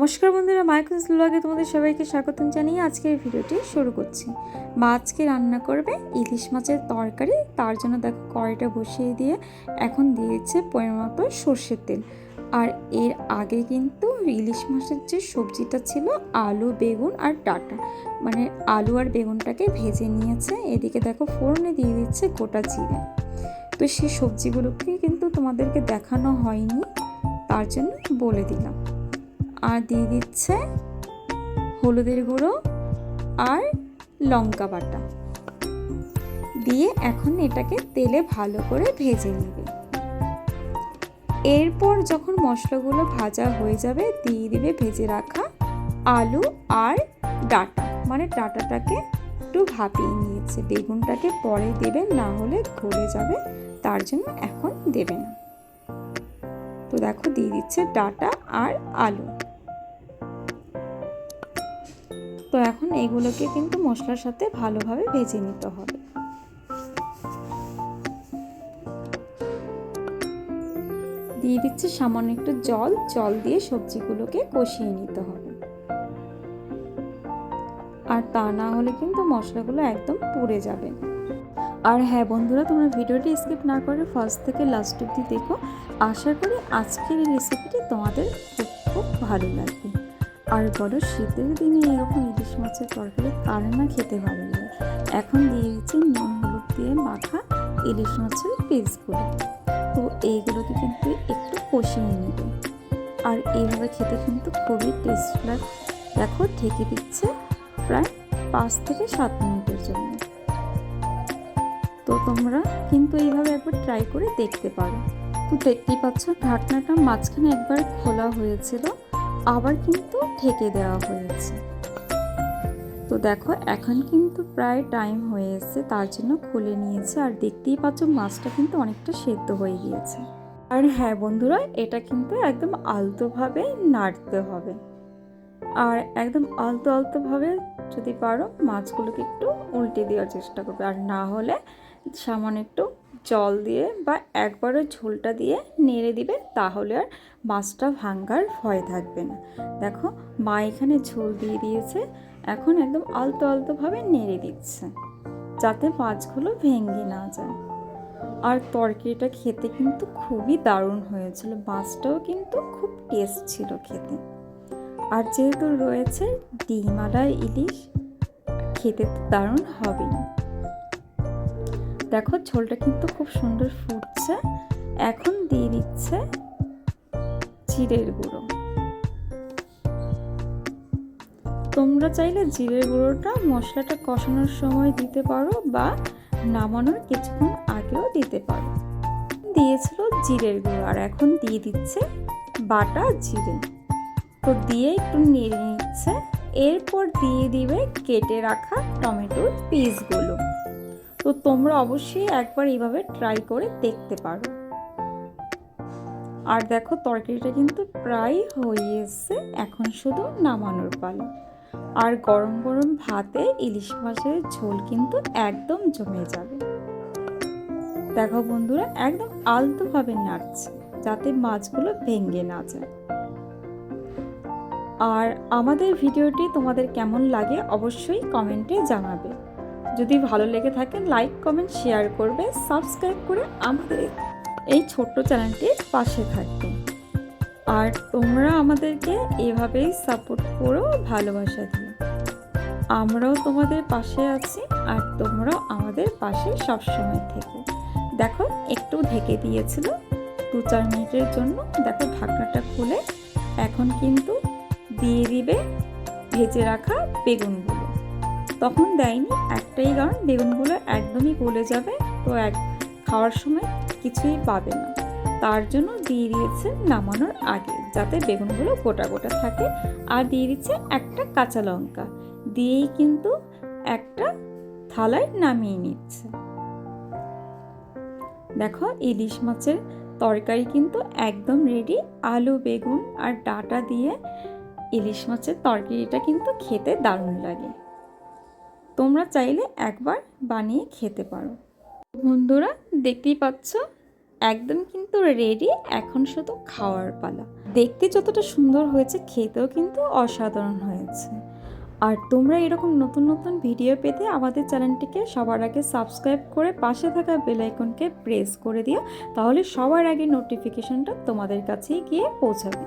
নমস্কার বন্ধুরা মাইকুস ব্লগে তোমাদের সবাইকে স্বাগতম জানিয়ে আজকের ভিডিওটি শুরু করছি। মা আজকে রান্না করবে ইলিশ মাছের তরকারি, তার জন্য দেখো কড়াইটা বসিয়ে দিয়ে এখন দিয়েছে পরিমাণ সর্ষের তেল। আর এর আগে কিন্তু ইলিশ মাছের যে সবজিটা ছিল আলু, বেগুন আর ডাটা। মানে আলু আর বেগুনটাকে ভেজে নিয়েছে, এদিকে দেখো ফোড়নে দিয়ে দিচ্ছে গোটা জিরে। তো সেই সবজিগুলোকে কিন্তু তোমাদেরকে দেখানো হয়নি, তার জন্য বলে দিলাম। আর দিয়ে দিচ্ছে হলুদের গুঁড়ো আর লঙ্কা বাটা। দিয়ে এখন এটাকে তেলে ভালো করে ভেজে নেবে। এরপর যখন মশলাগুলো ভাজা হয়ে যাবে, দিয়ে দিবে ভেজে রাখা আলু আর ডাটা। মানে ডাটাটাকে একটু ভাপিয়ে নিয়েছে। বেগুনটাকে পরে দেবে না হলে গলে যাবে, তার জন্য এখন দেবে না। তো দেখো, দিয়ে দিচ্ছে ডাটা আর আলু। তো এখন এগুলোকে কিন্তু মশলার সাথে ভালোভাবে ভেজে নিতে হবে। দিয়ে দিচ্ছে সামান্য একটু জল। জল দিয়ে সবজিগুলোকে কষিয়ে নিতে হবে। আর তা না হলে কিন্তু মশলাগুলো একদম পুড়ে যাবে। আর হ্যাঁ বন্ধুরা, তোমরা ভিডিওটি স্কিপ না করে ফার্স্ট থেকে লাস্ট অব্দি দেখো। আশা করি আজকের এই রেসিপিটি তোমাদের খুব খুব ভালো লাগবে। আর বড় শীতের দিনে এরকম ইলিশ মাছের তরকারি কার না খেতে ভালো লাগে। এখন দিয়ে দিচ্ছি নুন, হলুদ দিয়ে মাখা ইলিশ মাছের পিসগুলো। তো এইগুলোকে কিন্তু একটু কষিয়ে নেবে। আর এইভাবে খেতে কিন্তু খুবই টেস্ট লাগে দেখো, ঢেকে দিচ্ছে প্রায় পাঁচ থেকে সাত মিনিটের জন্য। তো তোমরা কিন্তু এইভাবে একবার ট্রাই করে দেখতে পারো। তো দেখতেই পাচ্ছ, ঢাকনাটা মাঝখানে একবার খোলা হয়েছিল। আবার কিন্তু ঢেকে দেওয়া হয়েছে। তো দেখো, এখন কিন্তু প্রায় টাইম হয়ে এসেছে, তার জন্য খুলে নিয়েছে। আর দেখতেই পাচ্ছ, মাছটা কিন্তু অনেকটা সেদ্ধ হয়ে গিয়েছে। আর হ্যাঁ বন্ধুরা, এটা কিন্তু একদম আলতোভাবে নাড়তে হবে। আর একদম আলতো আলতোভাবে যদি পারো, মাছগুলোকে একটু উল্টে দেওয়ার চেষ্টা করবে। আর না হলে সামান্য একটু জল দিয়ে বা একবারও ঝোলটা দিয়ে নেড়ে দিবে, তাহলে আর মাছটা ভাঙ্গার ভয় থাকবে না। দেখো, মা এখানে ঝোল দিয়ে দিয়েছে, এখন একদম আলতো আলতোভাবে নেড়ে দিচ্ছে, যাতে মাছগুলো ভেঙে না যায়। আর তরকারিটা খেতে কিন্তু খুবই দারুণ হয়েছিল, মাছটাও কিন্তু খুব টেস্ট ছিল খেতে। আর যেহেতু রয়েছে ডিমালা ইলিশ, খেতে তো দারুণ হবেই। দেখো ঝোলটা কিন্তু খুব সুন্দর ফুটছে। এখন দিয়ে দিচ্ছে জিরের গুঁড়ো। তোমরা চাইলে জিরের গুঁড়োটা মশলাটা কষানোর সময় দিতে পারো বা নামানোর কিছুক্ষণ আগেও দিতে পারো। দিয়েছিল জিরের গুঁড়ো আর এখন দিয়ে দিচ্ছে বাটা জিরে। তো দিয়ে একটু নেড়ে নিচ্ছে। এরপর দিয়ে দিবে কেটে রাখা টমেটোর পিসগুলো। তো তোমরা অবশ্যই একবার এইভাবে ট্রাই করে দেখতে পারো। আর দেখো, তরকারিটা কিন্তু প্রায় হয়ে এখন শুধু নামানোর পালা। আর গরম গরম ভাতে ইলিশ মাছের ঝোল কিন্তু একদম জমে যাবে। দেখো বন্ধুরা, একদম আলতোভাবে নাড়ছে, যাতে মাছগুলো ভেঙে না যায়। আর আমাদের ভিডিওটি তোমাদের কেমন লাগে অবশ্যই কমেন্টে জানাবে। যদি ভালো লেগে থাকে লাইক কমেন্ট শেয়ার করবে সাবস্ক্রাইব করে আমাদের এই ছোট্ট চ্যানেলটির পাশে থাকবে। আর তোমরা আমাদেরকে এভাবেই সাপোর্ট করো, ভালোবাসা দিও আমরাও তোমাদের পাশে আছি, আর তোমরাও আমাদের পাশে সবসময় থেকে। দেখো, একটু ঢেকে দিয়েছিল, দু চার মিনিটের জন্য। দেখো, ঢাকনাটা খুলে এখন কিন্তু দিয়ে দিবে, ভেজে রাখা বেগুনগুলো। তখন দেয়নি, একটাই কারণ বেগুনগুলো একদমই গলে যাবে, তো এক খাওয়ার সময় কিছুই পাবে না। তার জন্য দিয়ে দিয়েছে নামানোর আগে, যাতে বেগুনগুলো গোটা গোটা থাকে, আর দিয়ে দিচ্ছে একটা কাঁচা লঙ্কা। দিয়েই কিন্তু একটা থালায় নামিয়ে নিচ্ছে। দেখো, ইলিশ মাছের তরকারি কিন্তু একদম রেডি আলু, বেগুন আর ডাটা দিয়ে ইলিশ মাছের তরকারিটা কিন্তু খেতে দারুণ লাগে। তোমরা চাইলে একবার বানিয়ে খেতে পারো। বন্ধুরা, দেখতেই পাচ্ছ? একদম কিন্তু রেডি এখন শুধু খাওয়ার পালা। দেখতে যতটা সুন্দর হয়েছে, খেতেও কিন্তু অসাধারণ হয়েছে। আর তোমরা এরকম নতুন নতুন ভিডিও পেতে আমাদের চ্যানেলটিকে সবার আগে সাবস্ক্রাইব করে পাশে থাকা বেলাইকনকে প্রেস করে দিও, তাহলে সবার আগে নোটিফিকেশনটা তোমাদের কাছেই গিয়ে পৌঁছাবে।